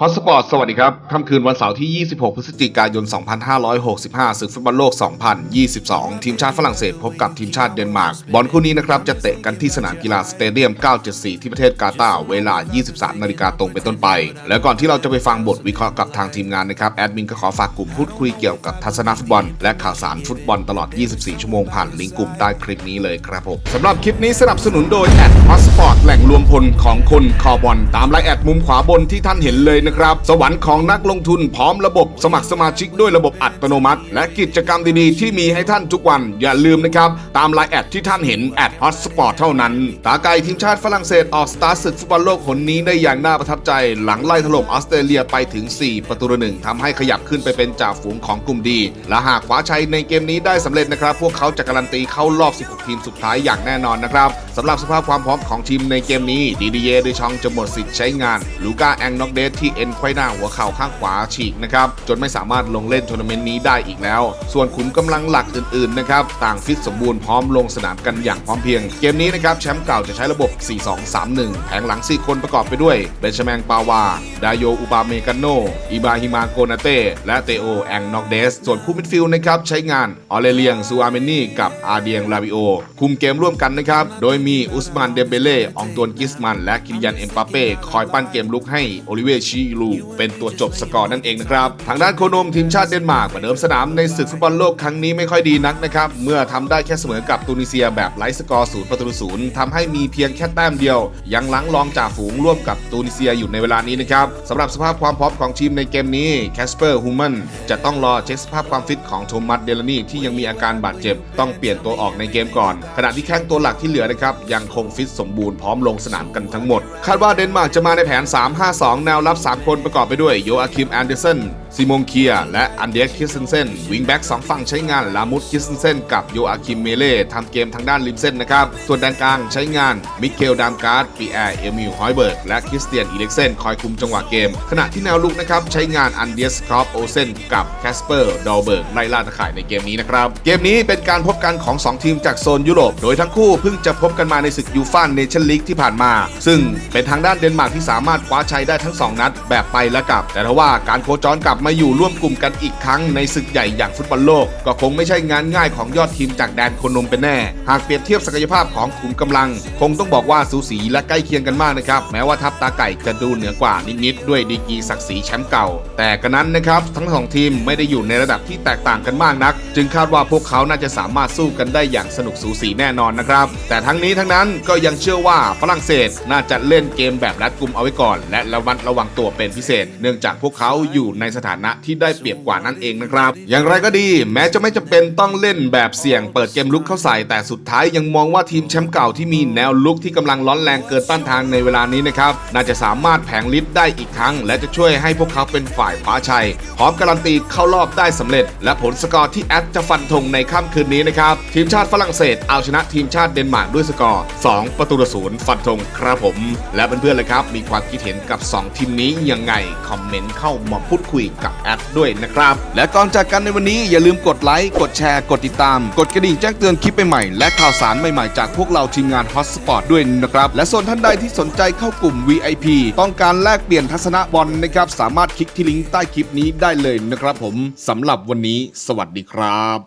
ฮอตสปอร์ตสวัสดีครับค่ำคืนวันเสาร์ที่ 26 พฤศจิกายน 2565ศึกฟุตบอลโลก 2022 ทีมชาติฝรั่งเศสพบกับทีมชาติเดนมาร์ก บอลคู่นี้นะครับ จะเตะกันที่สนามกีฬาสเตเดียม 974 ที่ประเทศกาตาร์เวลา 23 นาฬิกาตรงเป็นต้นไป แล้วก่อนที่เราจะไปฟังบทวิเคราะห์กับทางทีมงานนะครับ แอดมินก็ขอฝากกลุ่มพูดคุยเกี่ยวกับทัศนฟุตบอล และข่าวสารฟุตบอลตลอด 24 ชั่วโมงผ่านลิงก์กลุ่มใต้คลิปนี้เลยครับผมสำหรับคลิปนี้สนับสนุนโดยแอดฮอตสปอร์ต พลของคนคอบอลตามไลน์แอดมุมขวาบนที่ท่านเห็นเลยนะครับ สวรรค์ของนักลงทุนพร้อมระบบสมัครสมาชิกด้วยระบบอัตโนมัติ และกิจกรรมดีๆที่มีให้ท่านทุกวันอย่าลืมนะครับ ตามไลน์แอดที่ท่านเห็นแอดฮอตสปอร์ตเท่านั้น ตาไก่ทีมชาติฝรั่งเศสออกสตาร์ทศึกฟุตบอลโลกคนนี้ได้อย่างน่าประทับใจ หลังไล่ถล่มออสเตรเลียไปถึง 4 ประตูต่อหนึ่งทำให้ขยับขึ้นไปเป็นจ่าฝูงของกลุ่มดีและหากคว้าชัยในเกมนี้ได้สำเร็จนะครับ พวกเขาจะการันตีเข้ารอบ 16 ทีมสุดท้ายอย่างแน่นอนนะครับสำหรับสภาพความพร้อมของทีมในเกมนี้ดีดีเยเดชองจะหมดสิทธิ์ใช้งาน ลูก้าแองน็อกเดสที่เอ็นไขว้หน้าหัวเข่าข้างขวาฉีกนะครับ จนไม่สามารถลงเล่นทัวร์นาเมนต์นี้ได้อีกแล้ว ส่วนขุนกำลังหลักอื่นๆนะครับ ต่างฟิตสมบูรณ์พร้อมลงสนามกันอย่างพร้อมเพียง เกมนี้นะครับแชมป์เก่าจะใช้ระบบ 4-2-3-1 แผงหลัง 4 คนประกอบไปด้วยเบนชแมงปาวา ดาโยอุปาเมกาโนอิบาฮิมาโกนาเต้และเตโอแองนอกเดสส่วนคู่มิดฟิลด์นะครับใช้งานออเลเลียงซูอาเมนี่กับอาเดียงลาบิโอคุมเกมร่วมกันนะครับโดยมี อุสมานเดมเบเล่อองตวนกิสมัน และคิริยันเอ็มปาเป้ คอยปั้นเกมลุกให้โอลิเวยชิลูเป็นตัวจบสกอร์นั่นเองนะครับ ทางด้านโคโนมทีมชาติเดนมาร์กประเดิมสนามในศึกฟุตบอลโลกครั้งนี้ไม่ค่อยดีนักนะครับ เมื่อทำได้แค่เสมอกับตูนิเซียแบบไร้สกอร์ศูนย์ประตูศูนย์ทำให้มีเพียงแค่แต้มเดียว ยังหลังรองจ่าฝูงร่วมกับตูนิเซียอยู่ในเวลานี้นะครับสำหรับสภาพความพร้อมของทีมในเกมนี้แคสเปอร์ฮูแมนจะต้องรอเช็คสภาพความฟิตของโทมัสเดลานี่ที่ยังมีอาการบาดเจ็บ ต้องเปลี่ยนตัวออกในเกมก่อน ขณะที่แข้งตัวหลักที่เหลือนะครับยังคงฟิตสมบูรณ์พร้อมลงสนามกันทั้งหมด คาดว่าเดนมาร์กจะมาในแผน 3-5-2 แนวรับ 3 คนประกอบไปด้วยโยอาคิมแอนเดอร์สัน ซิมงเคียและอันเดียคิสเซนเซนวิงแบ็กสองฝั่งใช้งานลามุดคิสเซนเซนกับโยอาคิมเมเล่ทำเกมทางด้านริมเส้นนะครับ ส่วนแดนกลางใช้งานมิเคลดามการ์ดปีแอร์เอมิลฮอยเบิร์กและคริสเตียนอีเล็กเซนคอยคุมจังหวะเกม ขณะที่แนวลุกนะครับใช้งานอันเดียสครอปโอเซนกับแคสเปอร์ดอลเบิร์กไล่ล่าตะข่ายในเกมนี้นะครับ เกมนี้เป็นการพบกันของ 2 ทีมจากโซนยุโรป โดยทั้งคู่เพิ่งจะพบกันมาในศึกยูฟ่าเนชั่นลีกที่ผ่านมา ซึ่งเป็นทางด้านเดนมาร์กที่สามารถคว้าชัยได้ทั้ง 2 นัดแบบไปและกลับ แต่ทว่าการโคจรกลับมาอยู่ร่วมกลุ่มกันอีกครั้งในศึกใหญ่อย่างฟุตบอลโลก ก็คงไม่ใช่งานง่ายของยอดทีมจากแดนโคนมเป็นแน่ หากเปรียบเทียบศักยภาพของขุมกำลัง คงต้องบอกว่าสูสีและใกล้เคียงกันมากนะครับ แม้ว่าทัพตาไก่จะดูเหนือกว่านิดๆด้วยดีกีศักดิ์ศรีแชมป์เก่า แต่กระนั้นนะครับทั้งสองทีมไม่ได้อยู่ในระดับที่แตกต่างกันมากนัก จึงคาดว่าพวกเขาน่าจะสามารถสู้กันได้อย่างสนุกสูสีแน่นอนนะครับ แต่ทั้งนี้ทั้งนั้นก็ยังเชื่อว่าฝรั่งเศสน่าจะเล่นเกมแบบรัดกุมเอาไว้ก่อน และระมัดระวังตัวเป็นพิเศษ เนื่องจากพวกเขาอยู่ในสถานนะที่ได้เปรียบกว่านั่นเองนะครับ อย่างไรก็ดี แม้จะไม่จำเป็นต้องเล่นแบบเสี่ยงเปิดเกมลุกเข้าใส่แต่สุดท้ายยังมองว่าทีมแชมป์เก่าที่มีแนวลุกที่กำลังร้อนแรงเกินต้านทางในเวลานี้นะครับน่าจะสามารถแผงลิฟต์ได้อีกครั้ง และจะช่วยให้พวกเขาเป็นฝ่ายคว้าชัยพร้อมการันตีเข้ารอบได้สำเร็จ และผลสกอร์ที่แอดจะฟันธงในค่ำคืนนี้นะครับทีมชาติฝรั่งเศสเอาชนะทีมชาติเดนมาร์กด้วยสกอร์ 2 ประตูต่อศูนย์ฟันธงครับผม และเพื่อนๆเลยครับ มีความคิดเห็นกับ 2 ทีมนี้ยังไง คอมเมนต์เข้ามาพูดคุยกับแอดด้วยนะครับ และก่อนจากกันในวันนี้อย่าลืมกดไลค์ กดแชร์ กดติดตาม กดกระดิ่งแจ้งเตือนคลิปใหม่ๆและข่าวสารใหม่ๆจากพวกเราทีมงานฮอตสปอร์ตด้วยนะครับ และส่วนท่านใดที่สนใจเข้ากลุ่ม VIP ต้องการแลกเปลี่ยนทัศนะบอลนะครับ สามารถคลิกที่ลิงก์ใต้คลิปนี้ได้เลยนะครับผมสำหรับวันนี้ สวัสดีครับ